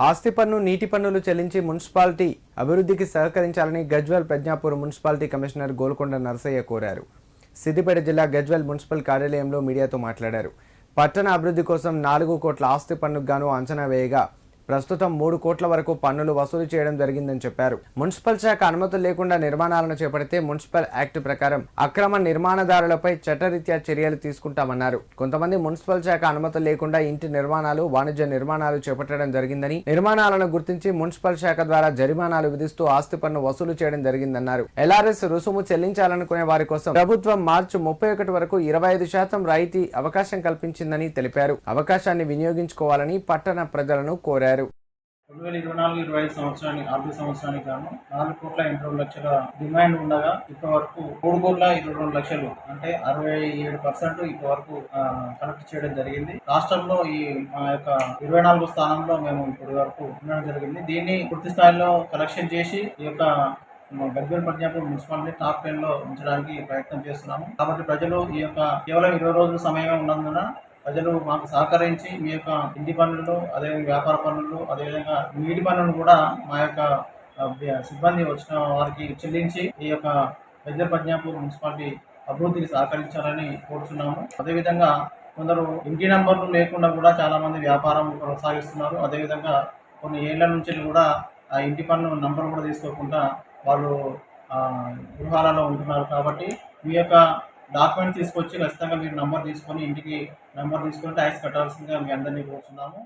ఆస్తి పన్ను నీటి పన్నులు చెల్లించి మున్సిపాలిటీ అభివృద్ధికి సహకరించాలని గజ్వెల్ ప్రజ్ఞాపూర్ మున్సిపాలిటీ కమిషనర్ గోల్కొండ నరసయ్య కోరారు. సిద్దిపేట జిల్లా గజ్వెల్ మున్సిపల్ కార్యాలయంలో మీడియాతో మాట్లాడారు. పట్టణ అభివృద్ధి కోసం నాలుగు కోట్ల ఆస్తి పన్నుకు గాను అంచనా వేయగా ప్రస్తుతం మూడు కోట్ల వరకు పన్నులు వసూలు చేయడం జరిగిందని చెప్పారు. మున్సిపల్ శాఖ అనుమతులు లేకుండా నిర్మాణాలను చేపడితే మున్సిపల్ యాక్ట్ ప్రకారం అక్రమ నిర్మాణదారులపై చట్టరీత్యా చర్యలు తీసుకుంటామన్నారు. కొంతమంది మున్సిపల్ శాఖ అనుమతులు లేకుండా ఇంటి నిర్మాణాలు వాణిజ్య నిర్మాణాలు చేపట్టడం జరిగిందని నిర్మాణాలను గుర్తించి మున్సిపల్ శాఖ ద్వారా జరిమానాలు విధిస్తూ ఆస్తి పన్ను వసూలు చేయడం జరిగిందన్నారు. ఎల్ఆర్ఎస్ రుసుము చెల్లించాలనుకునే వారి కోసం ప్రభుత్వం మార్చి ముప్పై ఒకటి వరకు ఇరవై ఐదు శాతం రాయితీ అవకాశం కల్పించిందని తెలిపారు. అవకాశాన్ని వినియోగించుకోవాలని పట్టణ ప్రజలను కోరారు. రెండు వేల ఇరవై నాలుగు ఇరవై ఐదు సంవత్సరానికి ఆర్థిక సంవత్సరానికి గాను నాలుగు కోట్ల ఎనభై రెండు లక్షల డిమాండ్ ఉండగా ఇప్పటి వరకు మూడు కోట్ల ఇరవై రెండు లక్షలు అంటే అరవై ఏడు పర్సెంట్ ఇప్పటి వరకు కలెక్ట్ చేయడం జరిగింది. రాష్ట్రంలో ఈ మా యొక్క ఇరవై నాలుగు స్థానంలో మేము ఇప్పటి వరకు ఉండడం జరిగింది. దీన్ని పూర్తి స్థాయిలో కలెక్షన్ చేసి ఈ యొక్క గద్వేల్ పంజాబ్ మున్సిపాలిటీ టాప్ టెన్లో ఉంచడానికి ప్రయత్నం చేస్తున్నాము. కాబట్టి ప్రజలు ఈ యొక్క కేవలం ఇరవై రోజుల సమయమే ఉన్నందున ప్రజలు మాకు సహకరించి మీ యొక్క ఇంటి పనులు అదేవిధంగా వ్యాపార పనులు అదేవిధంగా నీటి పనులను కూడా మా యొక్క సిబ్బంది వచ్చిన వారికి చెల్లించి ఈ యొక్క పెద్ద పద్నాపూర్ మున్సిపాలిటీ అభివృద్ధికి సహకరించాలని కోరుతున్నాము అదేవిధంగా కొందరు ఇంటి నంబర్లు లేకుండా కూడా చాలామంది వ్యాపారం కొనసాగిస్తున్నారు. అదేవిధంగా కొన్ని ఏళ్ళ నుంచి కూడా ఆ ఇంటి పన్ను నంబర్ కూడా తీసుకోకుండా వాళ్ళు గృహాలలో ఉంటున్నారు. కాబట్టి మీ యొక్క డాక్యుమెంట్ తీసుకొచ్చి ఖచ్చితంగా మీరు నంబర్ తీసుకొని ఇంటికి నంబర్ తీసుకొని ట్యాక్స్ కట్టాల్సిందిగా మీ అందరినీ కోరుతున్నాము